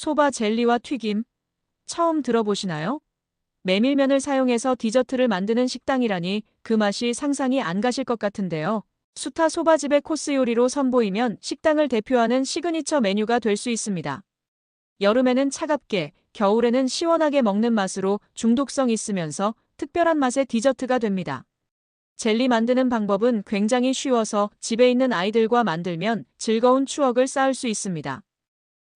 소바 젤리와 튀김. 처음 들어보시나요? 메밀면을 사용해서 디저트를 만드는 식당이라니 그 맛이 상상이 안 가실 것 같은데요. 수타 소바집의 코스 요리로 선보이면 식당을 대표하는 시그니처 메뉴가 될 수 있습니다. 여름에는 차갑게, 겨울에는 시원하게 먹는 맛으로 중독성 있으면서 특별한 맛의 디저트가 됩니다. 젤리 만드는 방법은 굉장히 쉬워서 집에 있는 아이들과 만들면 즐거운 추억을 쌓을 수 있습니다.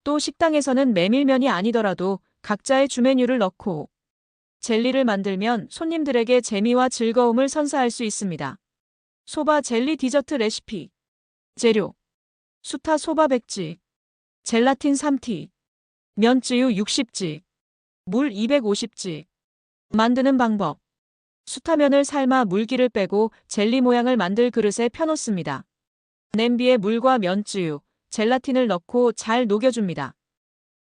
또 식당에서는 메밀면이 아니더라도 각자의 주메뉴를 넣고 젤리를 만들면 손님들에게 재미와 즐거움을 선사할 수 있습니다. 소바 젤리 디저트 레시피. 재료. 수타 소바 100지. 젤라틴 3티. 면쯔유 60지. 물 250지. 만드는 방법. 수타면을 삶아 물기를 빼고 젤리 모양을 만들 그릇에 펴놓습니다. 냄비에 물과 면쯔유, 젤라틴을 넣고 잘 녹여줍니다.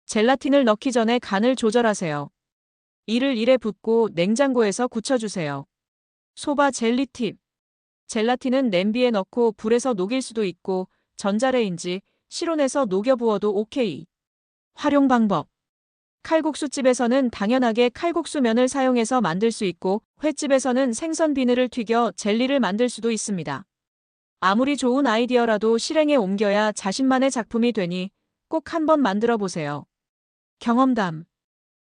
젤라틴을 넣기 전에 간을 조절하세요. 이를 일에 붓고 냉장고에서 굳혀주세요. 소바 젤리 팁. 젤라틴은 냄비에 넣고 불에서 녹일 수도 있고 전자레인지, 실온에서 녹여 부어도 오케이. 활용 방법. 칼국수집에서는 당연하게 칼국수 면을 사용해서 만들 수 있고 횟집에서는 생선 비늘을 튀겨 젤리를 만들 수도 있습니다. 아무리 좋은 아이디어라도 실행에 옮겨야 자신만의 작품이 되니 꼭 한번 만들어 보세요. 경험담.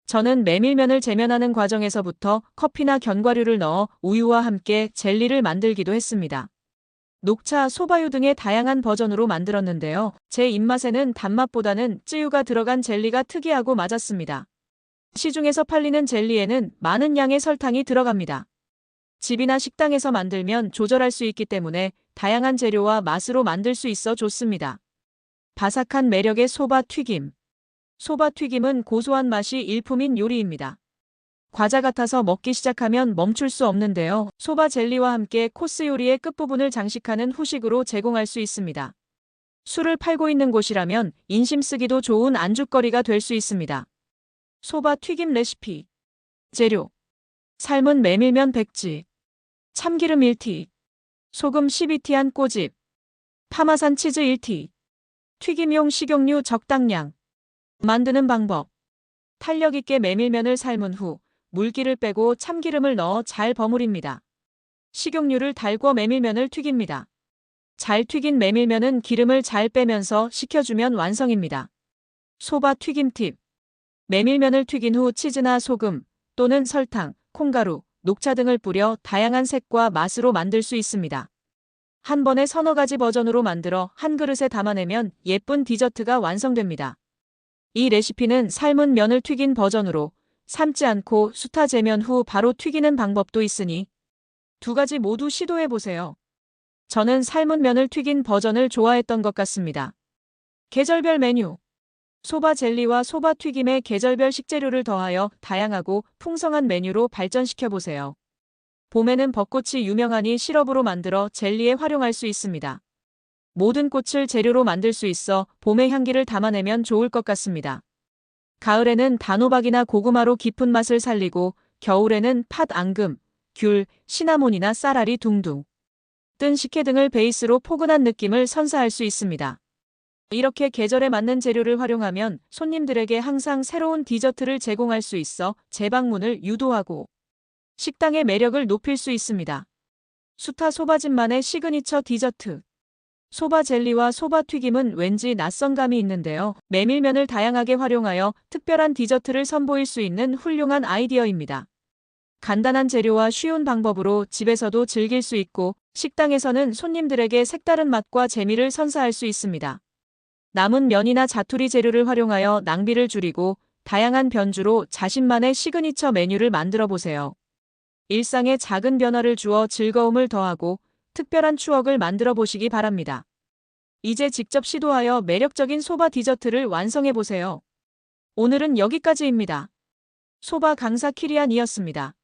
저는 메밀면을 재면하는 과정에서부터 커피나 견과류를 넣어 우유와 함께 젤리를 만들기도 했습니다. 녹차, 소바유 등의 다양한 버전으로 만들었는데요. 제 입맛에는 단맛보다는 쯔유가 들어간 젤리가 특이하고 맞았습니다. 시중에서 팔리는 젤리에는 많은 양의 설탕이 들어갑니다. 집이나 식당에서 만들면 조절할 수 있기 때문에 다양한 재료와 맛으로 만들 수 있어 좋습니다. 바삭한 매력의 소바 튀김. 소바 튀김은 고소한 맛이 일품인 요리입니다. 과자 같아서 먹기 시작하면 멈출 수 없는데요. 소바 젤리와 함께 코스 요리의 끝부분을 장식하는 후식으로 제공할 수 있습니다. 술을 팔고 있는 곳이라면 인심 쓰기도 좋은 안주거리가 될 수 있습니다. 소바 튀김 레시피. 재료. 삶은 메밀면 100지. 참기름 1티. 소금 12티 한 꼬집. 파마산 치즈 1티. 튀김용 식용유 적당량. 만드는 방법. 탄력 있게 메밀면을 삶은 후 물기를 빼고 참기름을 넣어 잘 버무립니다. 식용유를 달궈 메밀면을 튀깁니다. 잘 튀긴 메밀면은 기름을 잘 빼면서 식혀주면 완성입니다. 소바 튀김 팁. 메밀면을 튀긴 후 치즈나 소금 또는 설탕, 콩가루, 녹차 등을 뿌려 다양한 색과 맛으로 만들 수 있습니다. 한 번에 서너 가지 버전으로 만들어 한 그릇에 담아내면 예쁜 디저트가 완성됩니다. 이 레시피는 삶은 면을 튀긴 버전으로 삶지 않고 수타 재면 후 바로 튀기는 방법도 있으니 두 가지 모두 시도해 보세요. 저는 삶은 면을 튀긴 버전을 좋아했던 것 같습니다. 계절별 메뉴 소바 젤리와 소바 튀김에 계절별 식재료를 더하여 다양하고 풍성한 메뉴로 발전시켜 보세요. 봄에는 벚꽃이 유명하니 시럽으로 만들어 젤리에 활용할 수 있습니다. 모든 꽃을 재료로 만들 수 있어 봄의 향기를 담아내면 좋을 것 같습니다. 가을에는 단호박이나 고구마로 깊은 맛을 살리고 겨울에는 팥 앙금, 귤, 시나몬이나 쌀알이 둥둥 뜬 식혜 등을 베이스로 포근한 느낌을 선사할 수 있습니다. 이렇게 계절에 맞는 재료를 활용하면 손님들에게 항상 새로운 디저트를 제공할 수 있어 재방문을 유도하고 식당의 매력을 높일 수 있습니다. 수타 소바집만의 시그니처 디저트 소바 젤리와 소바 튀김은 왠지 낯선 감이 있는데요. 메밀면을 다양하게 활용하여 특별한 디저트를 선보일 수 있는 훌륭한 아이디어입니다. 간단한 재료와 쉬운 방법으로 집에서도 즐길 수 있고 식당에서는 손님들에게 색다른 맛과 재미를 선사할 수 있습니다. 남은 면이나 자투리 재료를 활용하여 낭비를 줄이고 다양한 변주로 자신만의 시그니처 메뉴를 만들어 보세요. 일상에 작은 변화를 주어 즐거움을 더하고 특별한 추억을 만들어 보시기 바랍니다. 이제 직접 시도하여 매력적인 소바 디저트를 완성해 보세요. 오늘은 여기까지입니다. 소바 강사 키리안이었습니다.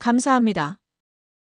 감사합니다.